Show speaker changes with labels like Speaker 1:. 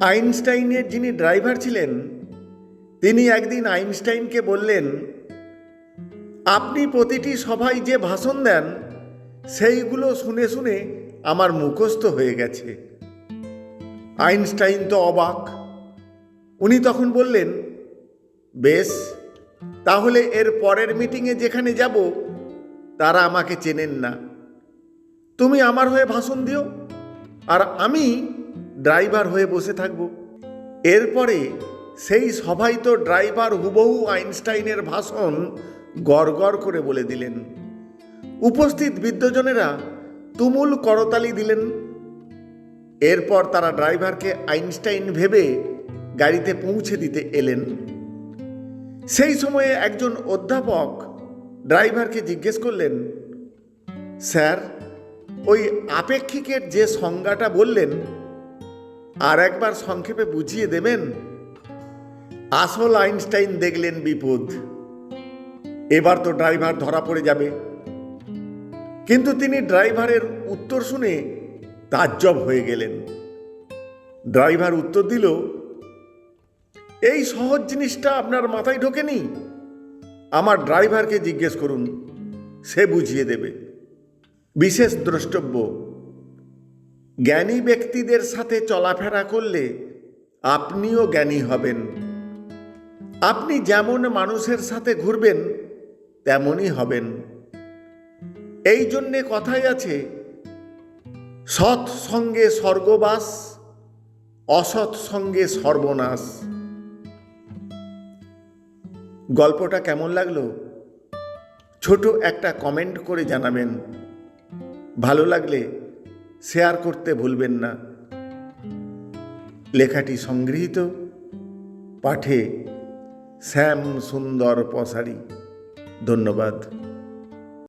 Speaker 1: আইনস্টাইনের যিনি ড্রাইভার ছিলেন, তিনি একদিন আইনস্টাইনকে বললেন, আপনি প্রতিটি সভায় যে ভাষণ দেন, সেইগুলো শুনে শুনে আমার মুখস্থ হয়ে গেছে। আইনস্টাইন তো অবাক। উনি তখন বললেন, বেশ, তাহলে এর পরের মিটিংয়ে যেখানে যাব, তারা আমাকে চেনেন না। তুমি আমার হয়ে ভাষণ দিও, আর আমি ড্রাইভার হয়ে বসে থাকব। এরপরে সেই সবাই তো ড্রাইভার হুবহু আইনস্টাইনের ভাষণ গড় করে বলে দিলেন। উপস্থিত বিদ্যজনেরা তুমুল করতালি দিলেন। এরপর তারা ড্রাইভারকে আইনস্টাইন ভেবে গাড়িতে পৌঁছে দিতে এলেন। সেই সময়ে একজন অধ্যাপক ড্রাইভারকে জিজ্ঞেস করলেন, স্যার, ওই আপেক্ষিকের যে সংজ্ঞাটা বললেন আর একবার সংক্ষেপে বুঝিয়ে দেবেন? আসল আইনস্টাইন দেখলেন বিপদ। এবার তো ড্রাইভার ধরা পড়ে যাবে। কিন্তু তিনি ড্রাইভারের উত্তর শুনে তাজ্জব হয়ে গেলেন। ড্রাইভার উত্তর দিল, এই সহজ জিনিসটা আপনার মাথায় ঢোকেনি? আমার ড্রাইভারকে জিজ্ঞেস করুন, সে বুঝিয়ে দেবে। বিশেষ দ্রষ্টব্য জ্ঞানী ব্যক্তিদের সাথে চলাফেরা করলে আপনিও জ্ঞানী হবেন। আপনি যেমন মানুষের সাথে ঘুরবেন, তেমনই হবেন। এই জন্যে কথাই আছে, সৎ সঙ্গে স্বর্গবাস, অসৎ সঙ্গে সর্বনাশ। গল্পটা কেমন লাগল? ছোট একটা কমেন্ট করে জানাবেন। ভালো লাগলে শেয়ার করতে ভুলবেন না। লেখাটি সংগৃহীত। পাঠে শ্যাম সুন্দর পশারি ধন্যবাদ।